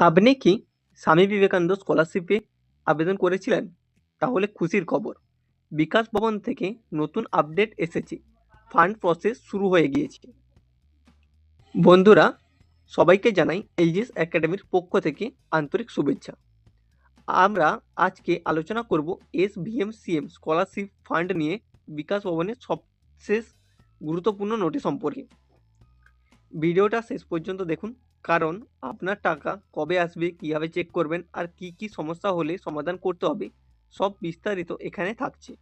আপনি কি স্বামী বিবেকানন্দ স্কলারশিপে আবেদন করেছিলেন? তাহলে খুশির খবর। বিকাশ ভবন থেকে নতুন আপডেট এসেছে। ফান্ড প্রসেস শুরু হয়ে গিয়েছে। বন্ধুরা, সবাইকে জানাই এলজিএস একাডেমির পক্ষ থেকে আন্তরিক শুভেচ্ছা। আমরা আজকে আলোচনা করব S VM CM scholarship fund নিয়ে বিকাশ ভবনের সবশেষ গুরুত্বপূর্ণ নোটিশ সম্পর্কে। ভিডিওটা শেষ পর্যন্ত দেখুন। কারণ আপনার টাকা কবে আসবে, কীভাবে চেক করবেন আর কি কি সমস্যা হলে সমাধান করতে হবে, সব বিস্তারিত এখানে থাকছে।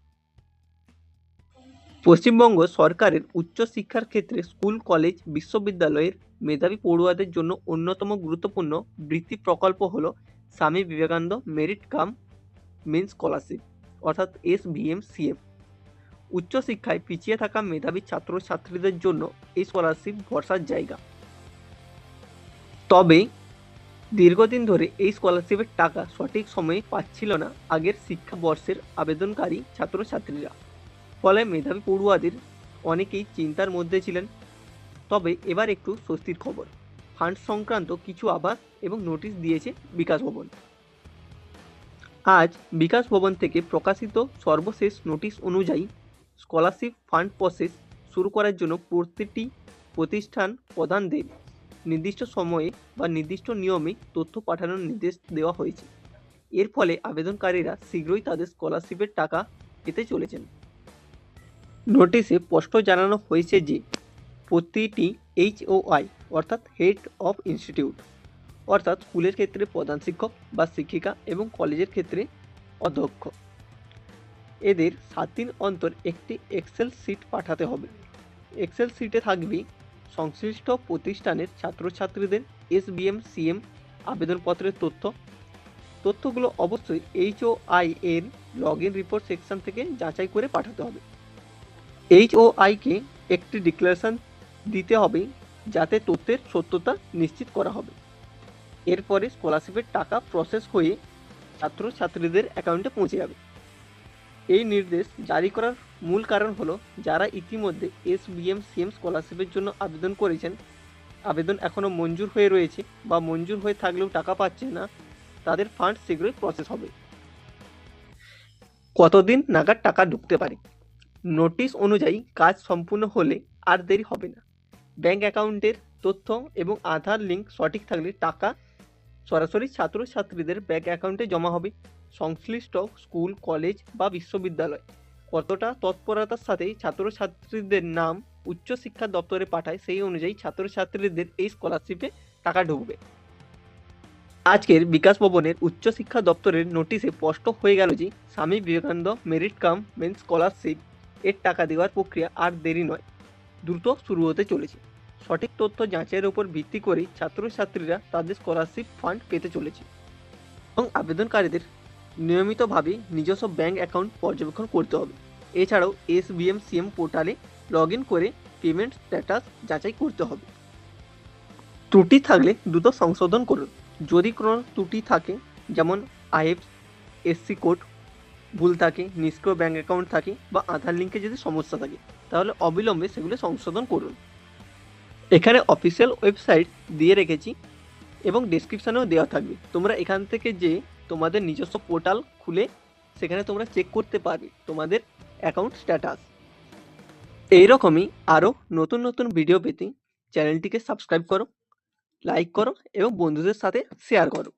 পশ্চিমবঙ্গ সরকারের উচ্চশিক্ষার ক্ষেত্রে স্কুল, কলেজ, বিশ্ববিদ্যালয়ের মেধাবী পড়ুয়াদের জন্য অন্যতম গুরুত্বপূর্ণ বৃত্তি প্রকল্প হল Swami Vivekananda merit cum means scholarship, অর্থাৎ এস ভিএম সিএম উচ্চশিক্ষায় পিছিয়ে থাকা মেধাবী ছাত্রছাত্রীদের জন্য এই স্কলারশিপ ভরসার জায়গা। তবে দীর্ঘদিন ধরে এই স্কলারশিপের টাকা সঠিক সময়ে পাচ্ছিল না আগের শিক্ষাবর্ষের আবেদনকারী ছাত্রছাত্রীরা। ফলে মেধাবী পড়ুয়াদের অনেকেই চিন্তার মধ্যে ছিলেন। তবে এবার একটু স্বস্তির খবর। ফান্ড সংক্রান্ত কিছু আবাস এবং নোটিশ দিয়েছে বিকাশ ভবন। আজ বিকাশ ভবন থেকে প্রকাশিত সর্বশেষ নোটিশ অনুযায়ী স্কলারশিপ ফান্ড প্রসেস শুরু করার জন্য প্রতিটি প্রতিষ্ঠান প্রধানদের নির্দিষ্ট সময়ে বা নির্দিষ্ট নিয়মে তথ্য পাঠানোর নির্দেশ দেওয়া হয়েছে। এর ফলে আবেদনকারীরা শীঘ্রই তাদের স্কলারশিপের টাকা পেতে চলেছেন। নোটিশে স্পষ্ট জানানো হয়েছে যে, প্রতিটি এইচওআই অর্থাৎ হেড অফ ইনস্টিটিউট, অর্থাৎ স্কুলের ক্ষেত্রে প্রধান শিক্ষক বা শিক্ষিকা এবং কলেজের ক্ষেত্রে অধ্যক্ষ। এদের সাত দিন অন্তর একটি এক্সেল সিট পাঠাতে হবে। এক্সেল সিটে থাকবে সংশ্লিষ্ট প্রতিষ্ঠানের ছাত্রছাত্রীদের এসবিএম, সিএম আবেদনপত্রের তথ্য। তথ্যগুলো অবশ্যই এইচওআই এর লগ ইন রিপোর্ট সেকশন থেকে যাচাই করে পাঠাতে হবে। এইচওআইকে একটি ডিক্লারেশন দিতে হবে যাতে তথ্যের সত্যতা নিশ্চিত করা হবে। এরপরে স্কলারশিপের টাকা প্রসেস হয়ে ছাত্রছাত্রীদের অ্যাকাউন্টে পৌঁছে যাবে। এই নির্দেশ জারি করার মূল কারণ হলো যারা ইতিমধ্যে এস বিএম সিএম স্কলারশিপের জন্য আবেদন করেছেন, আবেদন এখনও মঞ্জুর হয়ে রয়েছে বা মঞ্জুর হয়ে থাকলেও টাকা পাচ্ছে না, তাদের ফান্ড শীঘ্রই প্রসেস হবে। কতদিন নাগাদ টাকা ঢুকতে পারে? নোটিশ অনুযায়ী কাজ সম্পূর্ণ হলে আর দেরি হবে না। ব্যাংক অ্যাকাউন্টের তথ্য এবং আধার লিঙ্ক সঠিক থাকলে টাকা সরাসরি ছাত্রছাত্রীদের ব্যাংক অ্যাকাউন্টে জমা হবে। সংশ্লিষ্ট স্কুল, কলেজ বা বিশ্ববিদ্যালয়। কতটা তৎপরতার সাথে ছাত্রছাত্রীদের নাম উচ্চশিক্ষা দপ্তরে পাঠায়, সেই অনুযায়ী ছাত্রছাত্রীদের এই স্কলারশিপে টাকা ঢুকবে। আজকের বিকাশ ভবনের উচ্চশিক্ষা দপ্তরের নোটিশে স্পষ্ট হয়ে গেল যে, Swami Vivekananda merit cum means scholarship এর টাকা দেওয়ার প্রক্রিয়া আর দেরি নয়, দ্রুত শুরু হতে চলেছে। সঠিক তথ্য যাচাইয়ের উপর ভিত্তি করে ছাত্রছাত্রীরা তাদের স্কলারশিপ ফান্ড পেতে চলেছে এবং আবেদনকারীদের নিয়মিতভাবে নিজস্ব ব্যাংক অ্যাকাউন্ট পর্যবেক্ষণ করতে হবে। এছাড়াও এস বিএম সিএম পোর্টালে লগ করে পেমেন্ট স্ট্যাটাস যাচাই করতে হবে। ত্রুটি থাকলে দ্রুত সংশোধন করুন। যদি কোনো ত্রুটি থাকে, যেমন আইএফ এসসি কোড ভুল থাকে, নিষ্ক্রিয় ব্যাঙ্ক অ্যাকাউন্ট থাকে বা আধার লিঙ্কে যদি সমস্যা থাকে, তাহলে অবিলম্বে সেগুলো সংশোধন করুন। এখানে অফিসিয়াল ওয়েবসাইট দিয়ে রেখেছি এবং ডেসক্রিপশানেও দেওয়া থাকবে। তোমরা এখান থেকে যে তোমাদের নিজস্ব পোর্টাল খুলে সেখানে তোমরা চেক করতে পারবে তোমাদের অ্যাকাউন্ট স্ট্যাটাস এইরকমই আরও নতুন নতুন ভিডিও পেতে চ্যানেলটিকে সাবস্ক্রাইব করো লাইক করো এবং বন্ধুদের সাথে শেয়ার করো।